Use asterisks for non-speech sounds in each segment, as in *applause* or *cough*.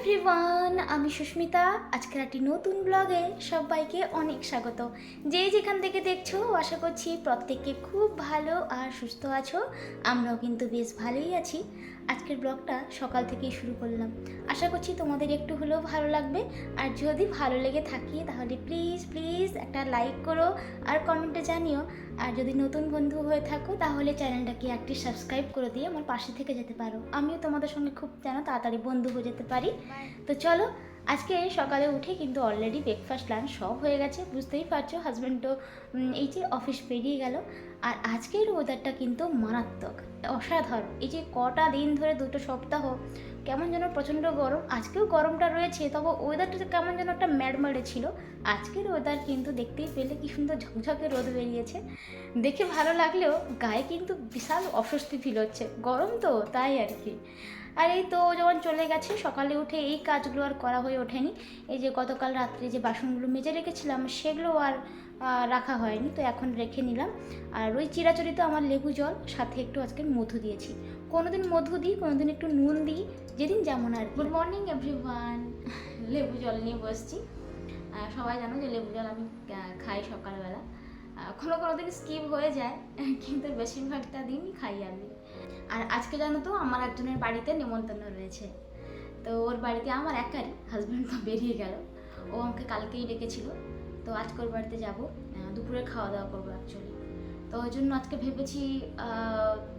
Everyone, আমি সুস্মিতা। আজকের একটি নতুন ব্লগে সবাইকে অনেক স্বাগত। যে যেখান থেকে দেখছ, আশা করছি প্রত্যেকে খুব ভালো আর সুস্থ আছো। আমরাও কিন্তু বেশ ভালোই আছি। আজকের ব্লগটা সকাল থেকেই শুরু করলাম। আশা করছি তোমাদের একটু হলেও ভালো লাগবে। আর যদি ভালো লেগে থাকি, তাহলে প্লিজ প্লিজ একটা লাইক করো আর কমেন্টে জানিও। আর যদি নতুন বন্ধু হয়ে থাকো, তাহলে চ্যানেলটাকে একটি সাবস্ক্রাইব করে দিয়ে আমার পাশে থেকে যেতে পারো। আমিও তোমাদের সঙ্গে খুব যেন তাড়াতাড়ি বন্ধু হয়ে যেতে পারি। তো চলো, আজকে সকালে উঠে কিন্তু অলরেডি ব্রেকফাস্ট লাঞ্চ সব হয়ে গেছে। বুঝতেই পারছ হাজব্যান্ডও এই যে অফিস বেরিয়ে গেল। আর আজকের ওয়েদারটা কিন্তু মারাত্মক, অসাধারণ। এই যে কটা দিন ধরে দুটো সপ্তাহ কেমন যেন প্রচণ্ড গরম। আজকেও গরমটা রয়েছে, তবে ওয়েদারটা কেমন যেন একটা ম্যাডমারে ছিল। আজকের ওয়েদার কিন্তু দেখতেই পেলে কি সুন্দর ঝকঝকে রোদ বেরিয়েছে। দেখে ভালো লাগলেও গায়ে কিন্তু বিশাল অস্বস্তি ফিল হচ্ছে। গরম তো, তাই আর কি। আর এই তো যখন চলে গেছে, সকালে উঠে এই কাজগুলো আর করা হয়ে ওঠেনি। এই যে গতকাল রাত্রে যে বাসনগুলো মেজে রেখেছিলাম, সেগুলো আর রাখা হয়নি, তো এখন রেখে নিলাম। আর ওই চিরাচরিত আমার লেবু জল, সাথে একটু আজকে মধু দিয়েছি। কোনোদিন মধু দিই, কোনোদিন একটু নুন দিই, যেদিন যেমন আর গুড মর্নিং এভরিওয়ান লেবু জল নিয়ে বসছি। সবাই জানো যে লেবু জল আমি খাই সকালবেলা। কোনো কোনো দিন স্কিপ হয়ে যায়, *laughs* কিন্তু বেশিরভাগটা দিনই খাই আমি আর আজকে জানো তো, আমার একজনের বাড়িতে নেমন্তন্ন রয়েছে। তো ওর বাড়িতে আমার একারই হাজব্যান্ড তো *laughs* বেরিয়ে গেল। ও আমাকে কালকেই ডেকেছিল। তো আজকে ওর বাড়িতে যাব। দুপুরে খাওয়া দাওয়া করব অ্যাকচুয়ালি তো ওই জন্য আজকে ভেবেছি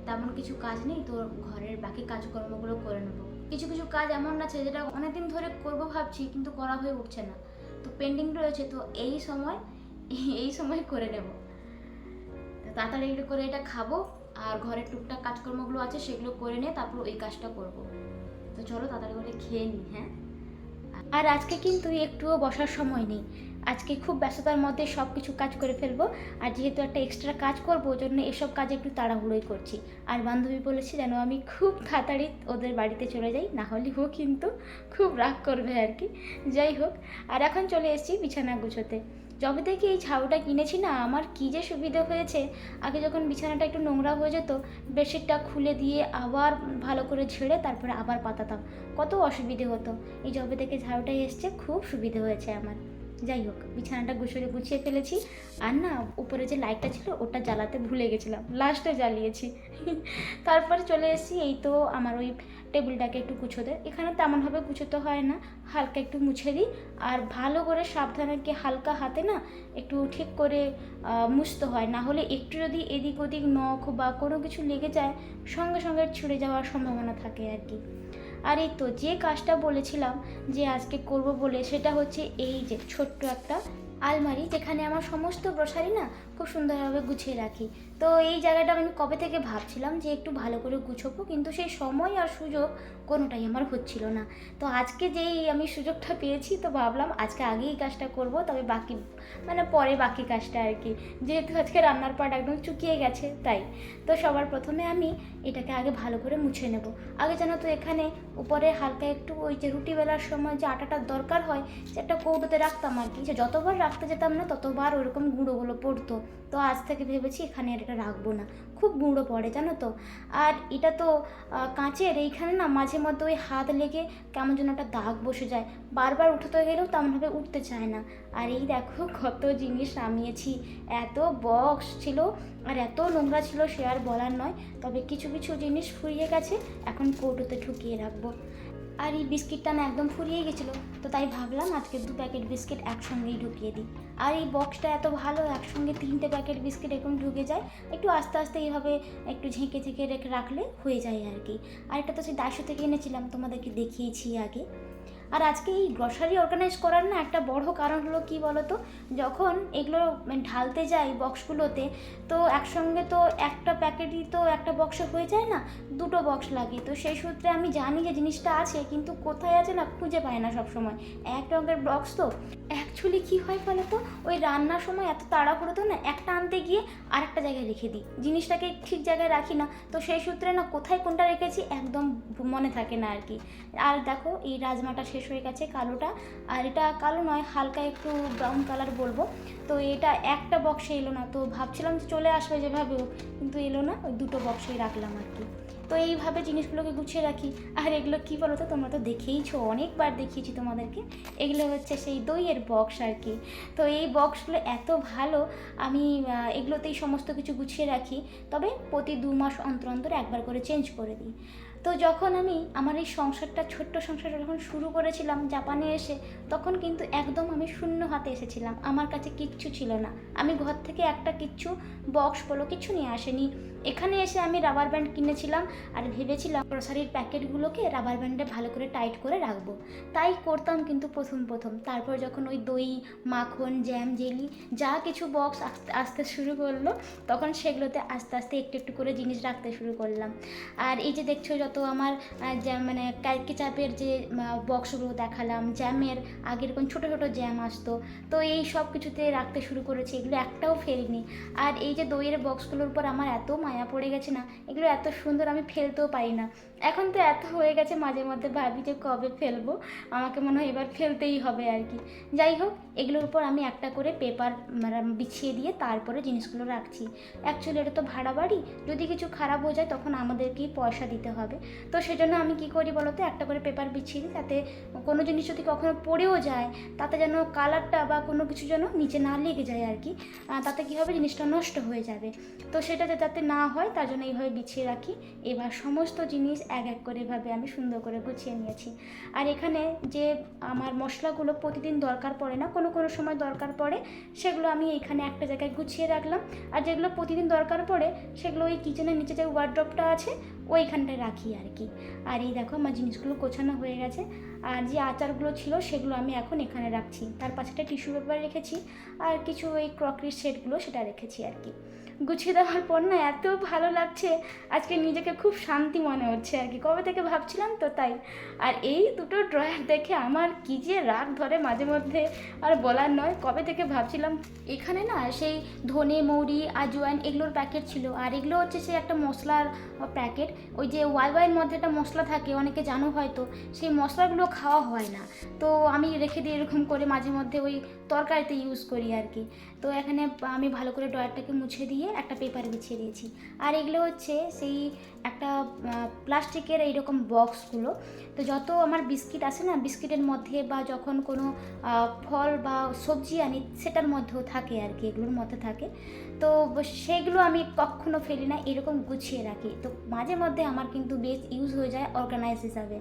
তেমন কিছু কাজ নেই, তো ঘরের বাকি কাজকর্মগুলো করে নেব। কিছু কিছু কাজ এমন আছে যেটা অনেকদিন ধরে করব ভাবছি, কিন্তু করা হয়ে উঠছে না। তো পেন্ডিং রয়েছে, তো এই সময় এই সময় করে নেব। তাড়াতাড়ি একটু করে এটা খাব, আর ঘরের টুকটাক কাজকর্মগুলো আছে, সেগুলো করে নিয়ে তারপর ওই কাজটা করব। তো চলো তাড়াতাড়ি করে খেয়ে নিই হ্যাঁ? আর আজকে কিন্তু একটুও বসার সময় নেই। আজকে খুব ব্যস্ততার মধ্যে সব কিছু কাজ করে ফেলব। আর যেহেতু একটা এক্সট্রা কাজ করব ওই জন্য এসব কাজ একটু তাড়াহুড়োই করছি। আর বান্ধবী বলেছে যেন আমি খুব তাড়াতাড়ি ওদের বাড়িতে চলে যাই, না হলে ও কিন্তু খুব রাগ করবে আর কি। যাই হোক, আর এখন চলে এসেছি বিছানা গুছোতে। যবে থেকে এই ঝাউটা কিনেছি না, আমার কী যে সুবিধা হয়েছে? আগে যখন বিছানাটা একটু নোংরা হয়ে যেত, বেডশিটটা খুলে দিয়ে আবার ভালো করে ঝেড়ে তারপরে আবার পাতাতাম। কত অসুবিধে হতো। এই যবে থেকে ঝাড়ুটা এসছে, খুব সুবিধে হয়েছে আমার। যাই হোক, বিছানাটা গুছিয়ে গুছিয়ে ফেলেছি। আর না, উপরে যে লাইটটা ছিল, ওটা জ্বালাতে ভুলে গেছিলাম। লাস্টে জ্বালিয়েছি। *laughs* তারপরে চলে এসেছি, এই তো আমার ওই টেবিলটাকে একটু গুছোতে। এখানে তেমনভাবে গুছোতে হয় না, হালকা একটু মুছে দিই। আর ভালো করে সাবধানে কি হালকা হাতে না, একটু ঠিক করে মুছতে হয়। না হলে একটু যদি এদিক ওদিক নখ বা কোনো কিছু লেগে যায়, সঙ্গে সঙ্গে ছুড়ে যাওয়ার সম্ভাবনা থাকে আর কি। আর এই তো যে কাজটা বলেছিলাম যে আজকে করব বলে, সেটা হচ্ছে এই যে ছোট্ট একটা আলমারি, যেখানে আমার সমস্ত গ্রসারি না খুব সুন্দরভাবে গুছিয়ে রাখি। তো এই জায়গাটা আমি কবে থেকে ভাবছিলাম যে একটু ভালো করে গুছোবো, কিন্তু সেই সময় আর সুযোগ কোনোটাই আমার হচ্ছিল না। তো আজকে যেই আমি সুযোগটা পেয়েছি, তো ভাবলাম আজকে আগেই কাজটা করব, তবে বাকি মানে পরে বাকি কাজটা আর কি। যেহেতু আজকে রান্নার পাট একদম চুকিয়ে গেছে, তাই। তো সবার প্রথমে আমি এটাকে আগে ভালো করে মুছে নেব। আগে জানো তো এখানে উপরে হালকা একটু ওই যে রুটি বেলার সময় যে আটাটার দরকার হয় একটা কৌটোতে রাখতাম আর কি, যে যতবার রাখতে যেতাম না, ততবার ওরকম গুঁড়োগুলো পড়তো। তো আজ থেকে ভেবেছি এখানে আর এটা রাখব না। খুব গুঁড়ো পড়ে, জানো তো? আর এটা তো কাঁচের, এইখানে না মাঝে মধ্যে ওই হাত লেগে কেমন যেন একটা দাগ বসে যায়। বারবার উঠতে গেলেও তেমনভাবে উঠতে চায় না। আর এই দেখো কত জিনিস নামিয়েছি। এত বক্স ছিল আর এত নোংরা ছিল সে আর বলার নয়। তবে কিছু কিছু জিনিস ফুরিয়ে গেছে, এখন কৌটোতে ঢুকিয়ে রাখব। আর এই বিস্কিটটা না একদম ফুরিয়ে গেছিল। তো তাই ভাবলাম আজকে দু প্যাকেট বিস্কিট একসঙ্গেই ঢুকিয়ে দিই। আর এই বক্সটা এত ভালো, একসঙ্গে তিনটে প্যাকেট বিস্কিট এরকম ঢুকে যায়, একটু আস্তে আস্তে এইভাবে একটু ঝেঁকে ঝেঁকে রেখে রাখলে হয়ে যায় আর কি। আর এটা তো সেই দাসু থেকে এনেছিলাম, তোমাদেরকে দেখিয়েছি আগে। আর আজকে এই গ্রসারি অর্গানাইজ করার না একটা বড় কারণ হলো কি বলতো? যখন এগুলো মানে ঢালতে যাই বক্সগুলোতে তো একসঙ্গে তো একটা প্যাকেটই তো একটা বক্সে হয়ে যায় না? দুটো বক্স লাগে। তো সেই সূত্রে আমি জানি যে জিনিসটা আছে, কিন্তু কোথায় আছে না খুঁজে পাই না সবসময়। এক রঙের বক্স তো অ্যাকচুয়ালি কি হয় বলো তো? ওই রান্নার সময় এত তাড়াহুড়ো তো না, একটা আনতে গিয়ে আরেকটা জায়গায় রেখে দিই। জিনিসটাকে ঠিক জায়গায় রাখি না, তো সেই সূত্রে না কোথায় কোনটা রেখেছি একদম মনে থাকে না আর কি। আর দেখো, এই রাজমাটা শেষ হয়ে গেছে কালোটা, আর এটা কালো নয়, হালকা একটু ব্রাউন কালার বলব। তো এটা একটা বক্সে এলো না, তো ভাবছিলাম যে চলে আসবে যেভাবেও কিন্তু এলো না, ওই দুটো বক্সেই রাখলাম আর কি। তো এইভাবে জিনিসগুলোকে গুছিয়ে রাখি। আর এগুলো কী বলো তো তোমরা তো দেখেইছো, অনেকবার দেখিয়েছি তোমাদেরকে। এগুলো হচ্ছে সেই দইয়ের বক্স আর কি। তো এই বক্সগুলো এত ভালো, আমি এগুলোতেই সমস্ত কিছু গুছিয়ে রাখি। তবে প্রতি দু মাস অন্তর অন্তর একবার করে চেঞ্জ করে দিই। তো যখন আমি আমার এই সংসারটা, ছোট্ট সংসারটা যখন শুরু করেছিলাম জাপানে এসে, তখন কিন্তু একদম আমি শূন্য হাতে এসেছিলাম। আমার কাছে কিচ্ছু ছিল না। আমি ঘর থেকে একটা কিচ্ছু বক্স বলো কিছু নিয়ে আসেনি। এখানে এসে আমি রাবার ব্যান্ড কিনেছিলাম আর ভেবেছিলাম গ্রসারির প্যাকেটগুলোকে রাবার ব্যান্ডে ভালো করে টাইট করে রাখব। তাই করতাম কিন্তু প্রথম প্রথম। তারপর যখন ওই দই, মাখন জ্যাম জেলি যা কিছু বক্স আসতে আসতে শুরু করল, তখন সেগুলোতে আস্তে আস্তে একটু একটু করে জিনিস রাখতে শুরু করলাম। আর এই যে দেখছ যত আমার আহ, জ্যাম মানে কেচাপের যে বক্সগুলো দেখালাম জ্যামের আগে এরকম ছোটো ছোটো জ্যাম আসতো তো এই সব কিছুতে রাখতে শুরু করেছি এগুলো একটাও ফেলিনি। আর এই যে দইয়ের বক্সগুলোর উপর আমার এত মায়া পড়ে গেছে না এগুলো এত সুন্দর আমি ফেলতেও পারি না। এখন তো এত হয়ে গেছে মাঝে মধ্যে ভাবি যে কবে ফেলব, আমাকে মনে হয় এবার ফেলতেই হবে আর কি। যাই হোক, এগুলোর উপর আমি একটা করে পেপার বিছিয়ে দিয়ে তারপরে জিনিসগুলো রাখছি। অ্যাকচুয়ালি এটা তো ভাড়া বাড়ি, যদি কিছু খারাপ হয়ে যায় তখন আমাদেরকেই পয়সা দিতে হবে। তো সেজন্য আমি কি করি বলো তো, একটা করে পেপার বিছিয়ে দিই তাতে কোনো জিনিস যদি কখনো পড়েও যায়, তাতে যেন কালারটা বা কোনো কিছু যেন নিচে না লেগে যায় আর কি তাতে কী হবে জিনিসটা নষ্ট হয়ে যাবে। তো সেটা যাতে না হয়, তার জন্য এইভাবে বিছিয়ে রাখি। এবার সমস্ত জিনিস এক এক করে এভাবে আমি সুন্দর করে গুছিয়ে নিয়েছি। আর এখানে যে আমার মশলাগুলো প্রতিদিন দরকার পড়ে না, কোনো কোনো সময় দরকার পড়ে, সেগুলো আমি এখানে একটা জায়গায় গুছিয়ে রাখলাম। আর যেগুলো প্রতিদিন দরকার পড়ে, সেগুলো ওই কিচেনের নিচে যে ওয়ার্ড্রপটা আছে, ওইখানটায় রাখি আর কি। আর এই দেখো আমার জিনিসগুলো গোছানো হয়ে গেছে। আর যে আচারগুলো ছিল, সেগুলো আমি এখন এখানে রাখছি। তার পাশে একটা টিস্যু পেপার রেখেছি। আর কিছু ওই ক্রকারির সেটগুলো সেটা রেখেছি আর কি। গুছিয়ে দেওয়ার পর না এত ভালো লাগছে, আজকে নিজেকে খুব শান্তি মনে হচ্ছে আর কি। কবে থেকে ভাবছিলাম তো তাই। আর এই দুটো ড্রয়ার দেখে আমার কি যে রাগ ধরে মাঝে মধ্যে আর বলার নয়। কবে থেকে ভাবছিলাম, এখানে না সেই ধনে, মৌরি আজওয়াইন এগুলোর প্যাকেট ছিল। আর এগুলো হচ্ছে সেই একটা মশলার প্যাকেট। ওই যে ওয়াই ওয়াইয়ের মধ্যে একটা মশলা থাকে, অনেকে জানো হয়তো, সেই মশলাগুলো খাওয়া হয় না। তো আমি রেখে দিই এরকম করে মাঝে মধ্যে ওই তরকারিতে ইউজ করি আর কি। তো এখানে আমি ভালো করে ড্রয়ারটাকে মুছে দিয়ে একটা পেপার বিছিয়ে দিয়েছি। আর এগুলো হচ্ছে সেই একটা প্লাস্টিকের এইরকম বক্সগুলো। তো যত আমার বিস্কিট আসে না, বিস্কিটের মধ্যে বা যখন কোনো ফল বা সবজি আনি, সেটার মধ্যেও থাকে আর কি, এগুলোর মধ্যে থাকে। তো সেগুলো আমি কখনো ফেলি না, এরকম গুছিয়ে রাখি। তো মাঝে মধ্যে আমার কিন্তু বেশ ইউজ হয়ে যায় অর্গানাইজ হিসাবে।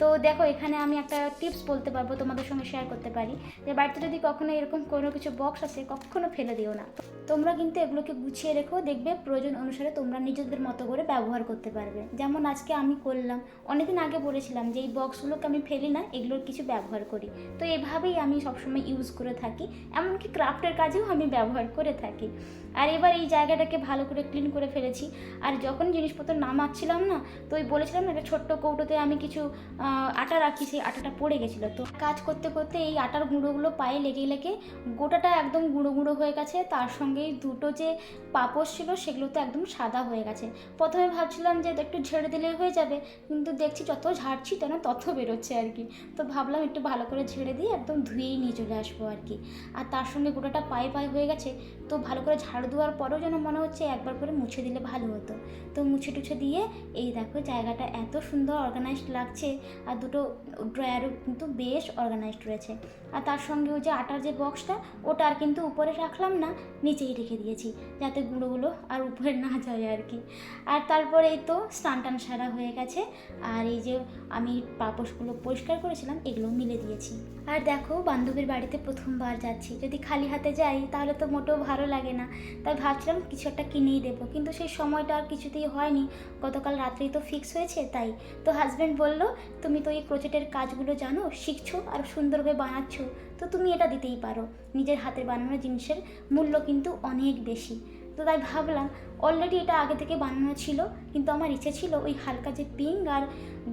তো দেখো, এখানে আমি একটা টিপস বলতে পারব, তোমাদের সঙ্গে শেয়ার করতে পারি। যে বাড়িতে যদি কখনো এরকম কোনো কিছু বক্স আসে কখনো ফেলে দিও না। তোমরা কিন্তু এগুলোকে গুছিয়ে রেখো দেখবে প্রয়োজন অনুসারে তোমরা নিজেদের মতো করে ব্যবহার করতে পারবে। যেমন আজকে আমি করলাম, অনেকদিন আগে বলেছিলাম যে এই বক্সগুলোকে আমি ফেলি না, এগুলোর কিছু ব্যবহার করি। তো এভাবেই আমি সবসময় ইউজ করে থাকি, এমনকি ক্রাফটের কাজেও আমি ব্যবহার করে থাকি। আর এবার এই জায়গাটাকে ভালো করে ক্লিন করে ফেলেছি। আর যখন জিনিসপত্র নামাচ্ছিলাম না, তো ওই বলেছিলাম না, একটা ছোট্ট কৌটোতে আমি কিছু আটা রাখি, সেই আটাটা পড়ে গেছিল। তো কাজ করতে করতে এই আটার গুঁড়োগুলো পায়ে লেগে লেগে গোটাটা একদম গুঁড়ো গুঁড়ো হয়ে গেছে। তার সঙ্গে দুটো যে পাপোশ ছিল, সেগুলো তো একদম সাদা হয়ে গেছে। প্রথমে ভাবছিলাম যে একটু ঝেড়ে দিলেই হয়ে যাবে, কিন্তু দেখছি যত ঝাড়ছি তো না তত বেরোচ্ছে আর কি। তো ভাবলাম একটু ভালো করে ঝেড়ে দিয়ে একদম ধুয়েই নিয়ে চলে আসব আর কি। আর তার সঙ্গে গোটাটা পায়ে পায়ে হয়ে গেছে, তো ভালো করে ঝাড়ু দেওয়ার পরেও যেন মনে হচ্ছে একবার করে মুছে দিলে ভালো হতো। তো মুছে টুছে দিয়ে এই দেখো জায়গাটা এত সুন্দর অর্গানাইজড লাগছে, আর দুটো ড্রয়ারও কিন্তু বেশ অর্গানাইজড রয়েছে। আর তার সঙ্গে ওই যে আটার যে বক্সটা ওটা আর কিন্তু উপরে রাখলাম না, নিচেই রেখে দিয়েছি, যাতে গুঁড়োগুলো আর উপরে না যায় আর কি। আর তারপরে এই তো স্নান টান সারা হয়ে গেছে। আর এই যে আমি পাপোশগুলো পরিষ্কার করেছিলাম, এগুলো মিলে দিয়েছি। আর দেখো, বান্ধবীর বাড়িতে প্রথমবার যাচ্ছি। যদি খালি হাতে যাই, তাহলে তো মোটেও ভালো লাগে না। তাই ভাবছিলাম কিছু একটা কিনেই দেবো। কিন্তু সেই সময়টা আর কিছুতেই হয়নি। গতকাল রাত্রেই তো ফিক্স হয়েছে, তাই। তো হাজব্যান্ড বলল, তুমি তো এই ক্রোচেটের কাজগুলো জানো, শিখছো আর সুন্দরভাবে বানাচ্ছো। তো তুমি এটা দিতেই পারো। নিজের হাতের বানানো জিনিসের মূল্য কিন্তু অনেক বেশি। তো তাই ভাবলাম অলরেডি এটা আগে থেকে বানানো ছিল, কিন্তু আমার ইচ্ছে ছিল ওই হালকা যে পিঙ্ক আর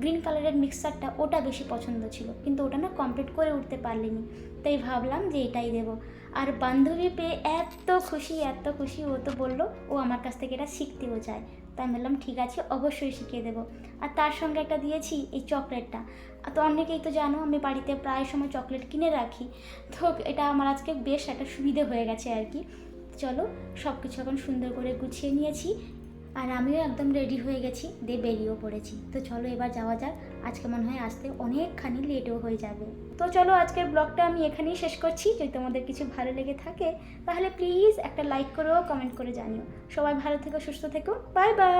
গ্রিন কালারের মিক্সারটা ওটা বেশি পছন্দ ছিল, কিন্তু ওটা না কমপ্লিট করে উঠতে পারলিনি। তাই ভাবলাম যে এটাই দেবো। আর বান্ধবী পেয়ে এত খুশি এত খুশি, ও তো বলল, ও আমার কাছ থেকে এটা শিখতেও চায়। তাই বললাম, ঠিক আছে, অবশ্যই শিখিয়ে দেবো। আর তার সঙ্গে একটা দিয়েছি এই চকলেটটা। তো অনেকেই তো জানো, আমি বাড়িতে প্রায় সময় চকলেট কিনে রাখি। তো এটা আমার আজকে বেশ একটা সুবিধে হয়ে গেছে আর কি। চলো সব কিছু এখন সুন্দর করে গুছিয়ে নিয়েছি। আর আমিও একদম রেডি হয়ে গেছি, দিয়ে বেরিয়েও পড়েছি। তো চলো, এবার যাওয়া যাক। আজকে মনে হয় আসতে অনেকখানি লেটও হয়ে যাবে। তো চলো আজকের ব্লগটা আমি এখানেই শেষ করছি। যদি তোমাদের কিছু ভালো লেগে থাকে, তাহলে প্লিজ একটা লাইক করো কমেন্ট করে জানিও। সবাই ভালো থেকো, সুস্থ থেকো। Bye bye